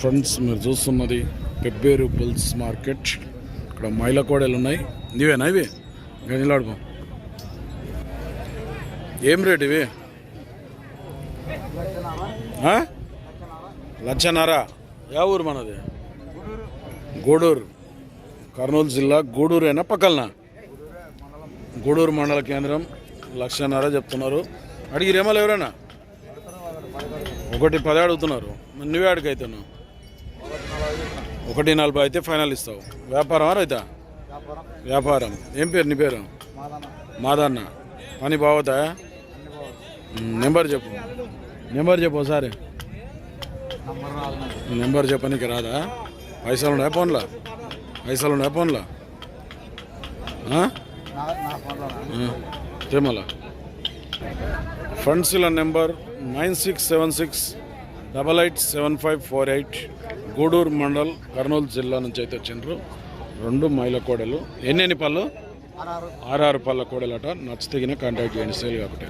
Friends మీరు చూస్తున్నది Pebbair bulls market. ఇక్కడ మైల కోడలు ఉన్నాయి. నీవేనా ఇవి? గనిలాడుకో ఏం రేట్ ఇవి? లచ్చనారా యా ఊరు మనది? గూడూరు. కర్నూలు జిల్లా గూడూరేనా పక్కలనా గూడూరు మండల కేంద్రం. లక్షన్నర చెప్తున్నారు. అడిగిరేమో ఎవరైనా ఒకటి పది అడుగుతున్నారు. నువ్వే నువ్వే అడిగైతున్నావు ఒకటి నలభై అయితే ఫైనల్ ఇస్తావు. వ్యాపారం రైతా? వ్యాపారం. ఏం పేరు నీ పేరు? మాదన్న. పని బాగుతా? నెంబర్ చెప్పు. నెంబర్ చెప్పు ఒకసారి. నెంబర్ చెప్పనీకి రాదా? పైసలు ఉన్నాయా ఫోన్లో? పైసలు ఉన్నాయా ఫోన్లో? Tirumala ఫ్రెండ్స్ల number nine six seven six double eight seven five four eight Gudur mandal Kurnool జిల్లా నుంచి అయితే వచ్చిండ్రు. రెండు మైల కోడలు. ఎన్ని ఎన్ని పళ్ళు? ఆరు ఆరు. పళ్ళ కోడలట. నచ్చితే కాంటాక్ట్ చేయండి. సేల్ కాబట్టి